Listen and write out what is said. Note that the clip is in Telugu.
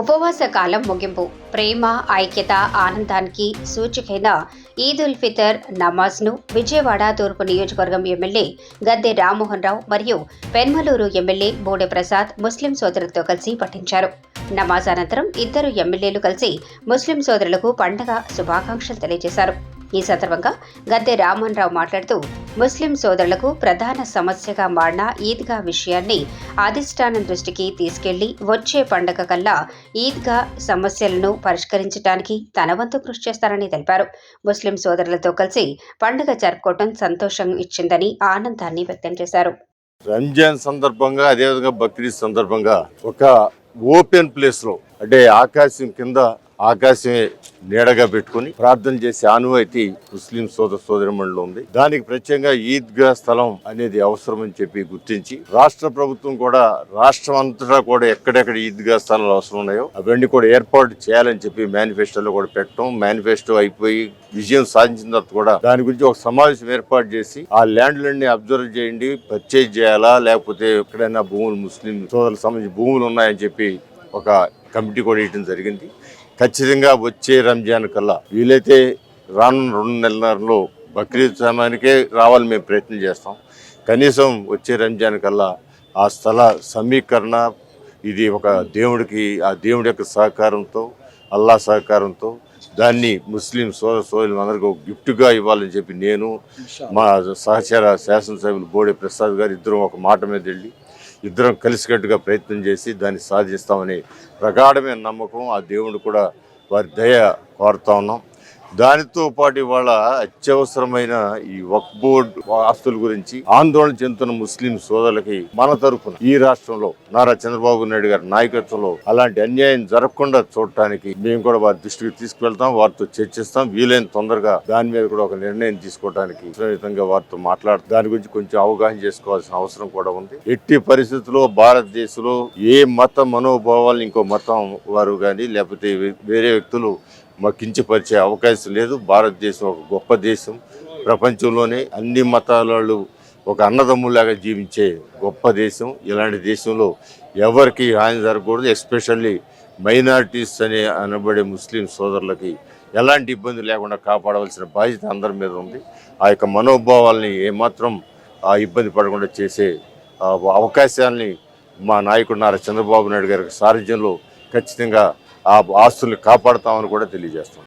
ఉపవాస కాలం ముగింపు. ప్రేమ ఐక్యత ఆనందానికి సూచికైన ఈద్ ఉల్ ఫితర్ నమాజ్ను విజయవాడ తూర్పు నియోజకవర్గం ఎమ్మెల్యే గద్దె రామ్మోహన్ రావు మరియు పెన్మలూరు ఎమ్మెల్యే బోడే ప్రసాద్ ముస్లిం సోదరులతో కలిసి పఠించారు. నమాజ్ అనంతరం ఇద్దరు ఎమ్మెల్యేలు కలిసి ముస్లిం సోదరులకు పండగ శుభాకాంక్షలు తెలియజేశారు. ఈ సందర్భంగా గద్దె రామన్ రావు మాట్లాడుతూ ముస్లిం సోదరులకు ప్రధాన సమస్యగా మారిన ఈద్గా విషయాన్ని అధిష్టానం దృష్టికి తీసుకెళ్ళి వచ్చే పండగ కల్లా ఈద్గా సమస్యలను పరిష్కరించడానికి తన వంతు కృషి చేస్తారని తెలిపారు. ముస్లిం సోదరులతో కలిసి పండుగ జరుపుకోవడం సంతోషం ఇచ్చిందని ఆనందాన్ని వ్యక్తం చేశారు. రంజాన్ సందర్భంగా అదేవిధంగా బక్రీద్ సందర్భంగా ఒక ఓపెన్ ప్లేస్లో అంటే ఆకాశం కింద ఆకాశమే నీడగా పెట్టుకుని ప్రార్థన చేసే ఆనువైతే ముస్లిం సోదర సోదరిమణులు ఉంది. దానికి ప్రత్యేకంగా ఈద్గా స్థలం అనేది అవసరం అని చెప్పి గుర్తించి రాష్ట్ర ప్రభుత్వం కూడా రాష్ట్రం అంతటా కూడా ఎక్కడెక్కడ ఈద్గా స్థలాలు అవసరం ఉన్నాయో అవన్నీ కూడా ఏర్పాటు చేయాలని చెప్పి మేనిఫెస్టోలో కూడా పెట్టడం మేనిఫెస్టో అయిపోయి విజయం సాధించిన తర్వాత కూడా దాని గురించి ఒక సమావేశం ఏర్పాటు చేసి ఆ ల్యాండ్లన్నీ అబ్జర్వ్ చేయండి పర్చేజ్ చేయాలా లేకపోతే ఎక్కడైనా భూములు ముస్లిం సోదరులకు సంబంధించి భూములు ఉన్నాయని చెప్పి ఒక కమిటీ కూడా వేయడం జరిగింది. ఖచ్చితంగా వచ్చే రంజాన్ కల్లా వీలైతే రానున్న రెండు నెలల్లో బక్రీద్ సమయానికే రావాలని మేము ప్రయత్నం చేస్తాం. కనీసం వచ్చే రంజాన్ కల్లా ఆ స్థల సమీకరణ ఇది ఒక దేవుడికి ఆ దేవుడి యొక్క సహకారంతో అల్లా సహకారంతో దాన్ని ముస్లిం సోదర సోదరులు అందరికీ ఒక గిఫ్ట్గా ఇవ్వాలని చెప్పి నేను మా సహచర శాసనసభ్యులు బోడే ప్రసాద్ గారు ఇద్దరం ఒక మాట మీద వెళ్ళి ఇద్దరం కలిసికట్టుగా ప్రయత్నం చేసి దాన్ని సాధిస్తామని ప్రగాఢమైన నమ్మకం ఆ దేవుడు కూడా వారి దయ కోరుతా ఉన్నాం. దానితో పాటు ఇవాళ అత్యవసరమైన ఈ వక్ బోర్డ్ ఆస్తుల గురించి ఆందోళన చెందుతున్న ముస్లిం సోదరులకి మన తరఫున ఈ రాష్ట్రంలో నారా చంద్రబాబు నాయుడు గారి నాయకత్వంలో అలాంటి అన్యాయం జరగకుండా చూడటానికి మేము కూడా వారి దృష్టికి తీసుకువెళ్తాం వారితో చర్చిస్తాం. వీలైన తొందరగా దాని మీద కూడా ఒక నిర్ణయం తీసుకోవడానికి విధంగా వారితో మాట్లాడుతూ. దాని గురించి కొంచెం అవగాహన చేసుకోవాల్సిన అవసరం కూడా ఉంది. ఎట్టి పరిస్థితుల్లో భారతదేశంలో ఏ మత మనోభావాలు ఇంకో మతం వారు కానీ లేకపోతే వేరే వ్యక్తులు మాకు కించపరిచే అవకాశం లేదు. భారతదేశం ఒక గొప్ప దేశం. ప్రపంచంలోనే అన్ని మతాల వాళ్ళు ఒక అన్నదమ్ములాగా జీవించే గొప్ప దేశం. ఇలాంటి దేశంలో ఎవరికి హాని జరగకూడదు. ఎస్పెషల్లీ మైనారిటీస్ అని అనబడే ముస్లిం సోదరులకి ఎలాంటి ఇబ్బంది లేకుండా కాపాడవలసిన బాధ్యత అందరి మీద ఉంది. ఆ యొక్క మనోభావాల్ని ఏమాత్రం ఆ ఇబ్బంది పడకుండా చేసే అవకాశాలని అవకాశాల్ని మా నాయకుడు నారా చంద్రబాబు నాయుడు గారి సారథ్యంలో ఖచ్చితంగా ఆ ఆస్తుల్ని కాపాడుతామని కూడా తెలియజేస్తాం